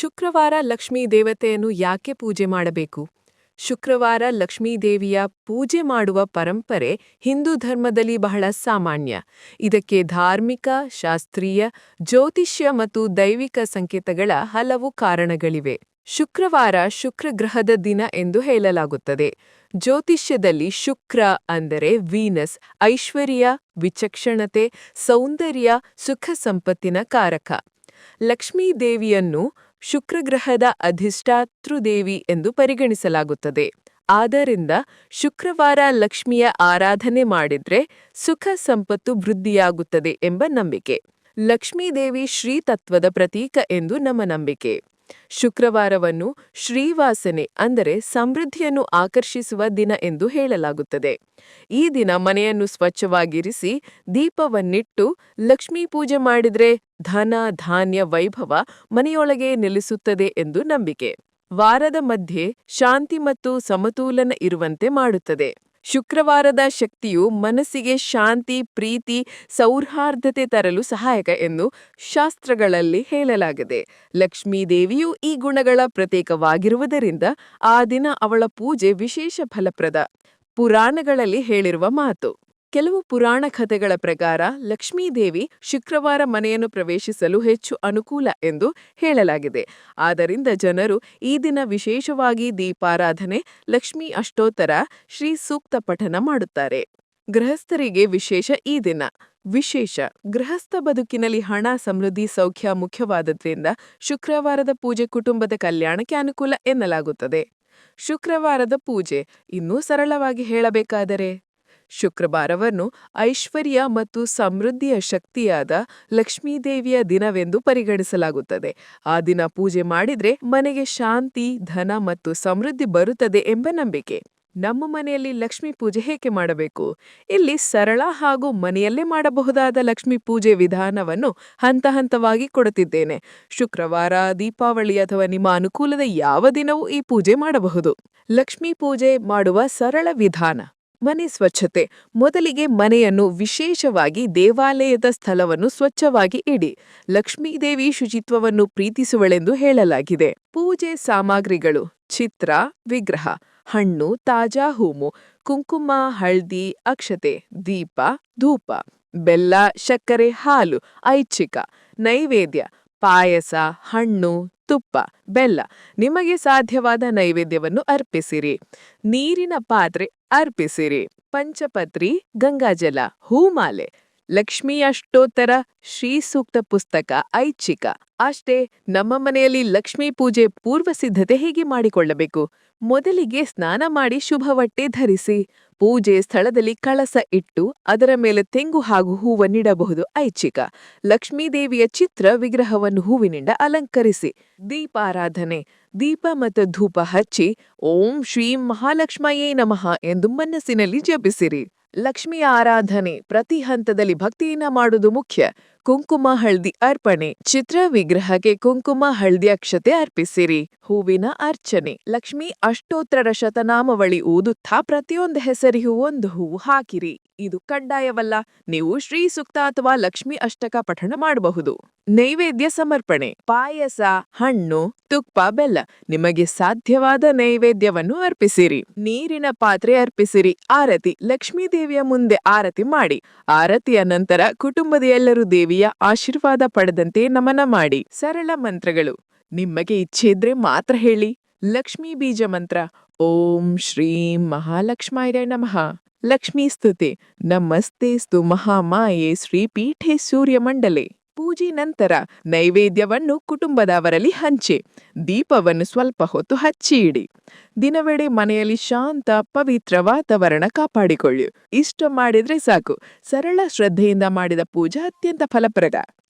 ಶುಕ್ರವಾರ ಲಕ್ಷ್ಮೀ ದೇವತೆಯನ್ನು ಯಾಕೆ ಪೂಜೆ ಮಾಡಬೇಕು? ಶುಕ್ರವಾರ ಲಕ್ಷ್ಮೀದೇವಿಯ ಪೂಜೆ ಮಾಡುವ ಪರಂಪರೆ ಹಿಂದೂ ಧರ್ಮದಲ್ಲಿ ಬಹಳ ಸಾಮಾನ್ಯ. ಇದಕ್ಕೆ ಧಾರ್ಮಿಕ, ಶಾಸ್ತ್ರೀಯ, ಜ್ಯೋತಿಷ್ಯ ಮತ್ತು ದೈವಿಕ ಸಂಕೇತಗಳ ಹಲವು ಕಾರಣಗಳಿವೆ. ಶುಕ್ರವಾರ ಶುಕ್ರಗ್ರಹದ ದಿನ ಎಂದು ಹೇಳಲಾಗುತ್ತದೆ. ಜ್ಯೋತಿಷ್ಯದಲ್ಲಿ ಶುಕ್ರ ಅಂದರೆ ವೀನಸ್, ಐಶ್ವರ್ಯ, ವಿಚಕ್ಷಣತೆ, ಸೌಂದರ್ಯ, ಸುಖ ಸಂಪತ್ತಿನ ಕಾರಕ. ಲಕ್ಷ್ಮೀದೇವಿಯನ್ನು ಶುಕ್ರಗ್ರಹದ ಅಧಿಷ್ಠಾತೃದೇವಿ ಎಂದು ಪರಿಗಣಿಸಲಾಗುತ್ತದೆ. ಆದ್ದರಿಂದ ಶುಕ್ರವಾರ ಲಕ್ಷ್ಮಿಯ ಆರಾಧನೆ ಮಾಡಿದ್ರೆ ಸುಖ ಸಂಪತ್ತು ವೃದ್ಧಿಯಾಗುತ್ತದೆ ಎಂಬ ನಂಬಿಕೆ. ಲಕ್ಷ್ಮೀದೇವಿ ಶ್ರೀತತ್ವದ ಪ್ರತೀಕ ಎಂದು ನಮ್ಮ ನಂಬಿಕೆ. ಶುಕ್ರವಾರವನ್ನು ಶ್ರೀವಾಸನೆ ಅಂದರೆ ಸಮೃದ್ಧಿಯನ್ನು ಆಕರ್ಷಿಸುವ ದಿನ ಎಂದು ಹೇಳಲಾಗುತ್ತದೆ. ಈ ದಿನ ಮನೆಯನ್ನು ಸ್ವಚ್ಛವಾಗಿರಿಸಿ ದೀಪವನ್ನಿಟ್ಟು ಲಕ್ಷ್ಮೀ ಪೂಜೆ ಮಾಡಿದರೆ ಧನ ಧಾನ್ಯ ವೈಭವ ಮನೆಯೊಳಗೆ ನೆಲೆಸುತ್ತದೆ ಎಂದು ನಂಬಿಕೆ. ವಾರದ ಮಧ್ಯೆ ಶಾಂತಿ ಮತ್ತು ಸಮತೋಲನ ಇರುವಂತೆ ಮಾಡುತ್ತದೆ. ಶುಕ್ರವಾರದ ಶಕ್ತಿಯು ಮನಸ್ಸಿಗೆ ಶಾಂತಿ, ಪ್ರೀತಿ, ಸೌಹಾರ್ದತೆ ತರಲು ಸಹಾಯಕ ಎಂದು ಶಾಸ್ತ್ರಗಳಲ್ಲಿ ಹೇಳಲಾಗಿದೆ. ಲಕ್ಷ್ಮೀದೇವಿಯು ಈ ಗುಣಗಳ ಪ್ರತೀಕವಾಗಿರುವುದರಿಂದ ಆ ದಿನ ಅವಳ ಪೂಜೆ ವಿಶೇಷ ಫಲಪ್ರದ. ಪುರಾಣಗಳಲ್ಲಿ ಹೇಳಿರುವ ಮಾತು. ಕೆಲವು ಪುರಾಣ ಕಥೆಗಳ ಪ್ರಕಾರ ಲಕ್ಷ್ಮೀದೇವಿ ಶುಕ್ರವಾರ ಮನೆಯನ್ನು ಪ್ರವೇಶಿಸಲು ಹೆಚ್ಚು ಅನುಕೂಲ ಎಂದು ಹೇಳಲಾಗಿದೆ. ಆದ್ದರಿಂದ ಜನರು ಈ ದಿನ ವಿಶೇಷವಾಗಿ ದೀಪಾರಾಧನೆ, ಲಕ್ಷ್ಮೀ ಅಷ್ಟೋತ್ತರ, ಶ್ರೀ ಸೂಕ್ತ ಪಠನ ಮಾಡುತ್ತಾರೆ. ಗೃಹಸ್ಥರಿಗೆ ವಿಶೇಷ ಈ ದಿನ. ವಿಶೇಷ. ಗೃಹಸ್ಥ ಬದುಕಿನಲ್ಲಿ ಹಣ, ಸಮೃದ್ಧಿ, ಸೌಖ್ಯ ಮುಖ್ಯವಾದದ್ರಿಂದ ಶುಕ್ರವಾರದ ಪೂಜೆ ಕುಟುಂಬದ ಕಲ್ಯಾಣಕ್ಕೆ ಅನುಕೂಲ ಎನ್ನಲಾಗುತ್ತದೆ. ಶುಕ್ರವಾರದ ಪೂಜೆ. ಇನ್ನೂ ಸರಳವಾಗಿ ಹೇಳಬೇಕಾದರೆ ಶುಕ್ರವಾರವನ್ನು ಐಶ್ವರ್ಯ ಮತ್ತು ಸಮೃದ್ಧಿಯ ಶಕ್ತಿಯಾದ ಲಕ್ಷ್ಮೀದೇವಿಯ ದಿನವೆಂದು ಪರಿಗಣಿಸಲಾಗುತ್ತದೆ. ಆ ದಿನ ಪೂಜೆ ಮಾಡಿದ್ರೆ ಮನೆಗೆ ಶಾಂತಿ, ಧನ ಮತ್ತು ಸಮೃದ್ಧಿ ಬರುತ್ತದೆ ಎಂಬ ನಂಬಿಕೆ. ನಮ್ಮ ಮನೆಯಲ್ಲಿ ಲಕ್ಷ್ಮೀ ಪೂಜೆ ಹೇಗೆ ಮಾಡಬೇಕು? ಇಲ್ಲಿ ಸರಳ ಹಾಗೂ ಮನೆಯಲ್ಲೇ ಮಾಡಬಹುದಾದ ಲಕ್ಷ್ಮೀ ಪೂಜೆ ವಿಧಾನವನ್ನು ಹಂತ ಹಂತವಾಗಿ ಕೊಡುತ್ತಿದ್ದೇನೆ. ಶುಕ್ರವಾರ, ದೀಪಾವಳಿ ಅಥವಾ ನಿಮ್ಮ ಅನುಕೂಲದ ಯಾವ ದಿನವೂ ಈ ಪೂಜೆ ಮಾಡಬಹುದು. ಲಕ್ಷ್ಮೀ ಪೂಜೆ ಮಾಡುವ ಸರಳ ವಿಧಾನ. ಮನೆ ಸ್ವಚ್ಛತೆ. ಮೊದಲಿಗೆ ಮನೆಯನ್ನು ವಿಶೇಷವಾಗಿ ದೇವಾಲಯದ ಸ್ಥಳವನ್ನು ಸ್ವಚ್ಛವಾಗಿ ಇಡಿ. ಲಕ್ಷ್ಮೀದೇವಿ ಶುಚಿತ್ವವನ್ನು ಪ್ರೀತಿಸುವಳೆಂದು ಹೇಳಲಾಗಿದೆ. ಪೂಜೆ ಸಾಮಗ್ರಿಗಳು, ಚಿತ್ರ, ವಿಗ್ರಹ, ಹಣ್ಣು, ತಾಜಾ ಹೂಮು ಕುಂಕುಮ, ಹಳದಿ, ಅಕ್ಷತೆ, ದೀಪ, ಧೂಪ, ಬೆಲ್ಲ ಸಕ್ಕರೆ ಹಾಲು, ಐಚ್ಛಿಕ, ನೈವೇದ್ಯ ಪಾಯಸ ಹಣ್ಣು ತುಪ್ಪ ಬೆಲ್ಲ ನಿಮಗೆ ಸಾಧ್ಯವಾದ ನೈವೇದ್ಯವನ್ನು ಅರ್ಪಿಸಿರಿ. ನೀರಿನ ಪಾತ್ರೆ ಅರ್ಪಿಸಿರಿ. ಪಂಚಪತ್ರಿ ಗಂಗಾಜಲ ಹೂಮಾಲೆ ಲಕ್ಷ್ಮೀ ಅಷ್ಟೋತ್ತರ ಶ್ರೀ ಸೂಕ್ತ ಪುಸ್ತಕ ಐಚ್ಛಿಕ. ಅಷ್ಟೇ ನಮ್ಮ ಮನೆಯಲ್ಲಿ ಲಕ್ಷ್ಮೀ ಪೂಜೆ ಪೂರ್ವ ಸಿದ್ಧತೆ ಹೇಗೆ ಮಾಡಿಕೊಳ್ಳಬೇಕು? ಮೊದಲಿಗೆ ಸ್ನಾನ ಮಾಡಿ ಶುಭವಟ್ಟೆ ಧರಿಸಿ, ಪೂಜೆ ಸ್ಥಳದಲ್ಲಿ ಕಳಸ ಇಟ್ಟು ಅದರ ಮೇಲೆ ತೆಂಗು ಹಾಗೂ ಹೂವನ್ನಿಡಬಹುದು ಐಚ್ಛಿಕ. ಲಕ್ಷ್ಮೀದೇವಿಯ ಚಿತ್ರ ವಿಗ್ರಹವನ್ನು ಹೂವಿನಿಂದ ಅಲಂಕರಿಸಿ, ದೀಪಾರಾಧನೆ, ದೀಪ ಮತ್ತು ಧೂಪ ಹಚ್ಚಿ, ಓಂ ಶ್ರೀ ಮಹಾಲಕ್ಷ್ಮಯೇ ನಮಃ ಎಂದು ಮನಸ್ಸಿನಲ್ಲಿ ಜಪಿಸಿರಿ. ಲಕ್ಷ್ಮಿ ಆರಾಧನೆ ಪ್ರತಿ ಹಂತದಲ್ಲಿ ಭಕ್ತಿಯಿಂದ ಮಾಡುವುದು ಮುಖ್ಯ. ಕುಂಕುಮ ಹಳದಿ ಅರ್ಪಣೆ. ಚಿತ್ರ ವಿಗ್ರಹಕ್ಕೆ ಕುಂಕುಮ ಹಳದಿ ಅಕ್ಷತೆ ಅರ್ಪಿಸಿರಿ. ಹೂವಿನ ಅರ್ಚನೆ. ಲಕ್ಷ್ಮಿ ಅಷ್ಟೋತ್ತರ ಶತನಾಮವಳಿ ಊದುತ್ತಾ ಪ್ರತಿಯೊಂದು ಹೆಸರಿಗೂ ಒಂದು ಹೂವು ಹಾಕಿರಿ. ಇದು ಕಡ್ಡಾಯವಲ್ಲ ನೀವು ಶ್ರೀ ಸೂಕ್ತ ಅಥವಾ ಲಕ್ಷ್ಮಿ ಅಷ್ಟಕ ಪಠಣ ಮಾಡಬಹುದು. ನೈವೇದ್ಯ ಸಮರ್ಪಣೆ. ಪಾಯಸ, ಹಣ್ಣು, ತುಪ್ಪ, ಬೆಲ್ಲ, ನಿಮಗೆ ಸಾಧ್ಯವಾದ ನೈವೇದ್ಯವನ್ನು ಅರ್ಪಿಸಿರಿ. ನೀರಿನ ಪಾತ್ರೆ ಅರ್ಪಿಸಿರಿ. ಆರತಿ. ಲಕ್ಷ್ಮೀ ದೇವಿಯ ಮುಂದೆ ಆರತಿ ಮಾಡಿ. ಆರತಿಯ ನಂತರ ಕುಟುಂಬದ ಎಲ್ಲರೂ ದೇವಿಯ ಆಶೀರ್ವಾದ ಪಡೆದಂತೆ ನಮನ ಮಾಡಿ. ಸರಳ ಮಂತ್ರಗಳು. ನಿಮಗೆ ಇಚ್ಛೆ ಇದ್ರೆ ಮಾತ್ರ ಹೇಳಿ. ಲಕ್ಷ್ಮೀ ಬೀಜ ಮಂತ್ರ. ಓಂ ಶ್ರೀಂ ಮಹಾಲಕ್ಷ್ಮಾಯ ನಮಃ. ಲಕ್ಷ್ಮೀ ಸ್ತುತೆ. ನಮಸ್ತೆಸ್ತು ಮಹಾಮಾಯೆ ಶ್ರೀಪೀಠೆ ಸೂರ್ಯಮಂಡಲೆ ಪೂಜೆ ನಂತರ ನೈವೇದ್ಯವನ್ನು ಕುಟುಂಬದವರಲ್ಲಿ ಹಂಚಿ, ದೀಪವನ್ನು ಸ್ವಲ್ಪ ಹೊತ್ತು ಹಚ್ಚಿ ಇಡಿ ದಿನವೆಡೆ ಮನೆಯಲ್ಲಿ ಶಾಂತ, ಪವಿತ್ರ ವಾತಾವರಣ ಕಾಪಾಡಿಕೊಳ್ಳಿ. ಇಷ್ಟ ಮಾಡಿದ್ರೆ ಸಾಕು. ಸರಳ ಶ್ರದ್ಧೆಯಿಂದ ಮಾಡಿದ ಪೂಜೆ ಅತ್ಯಂತ ಫಲಪ್ರದ.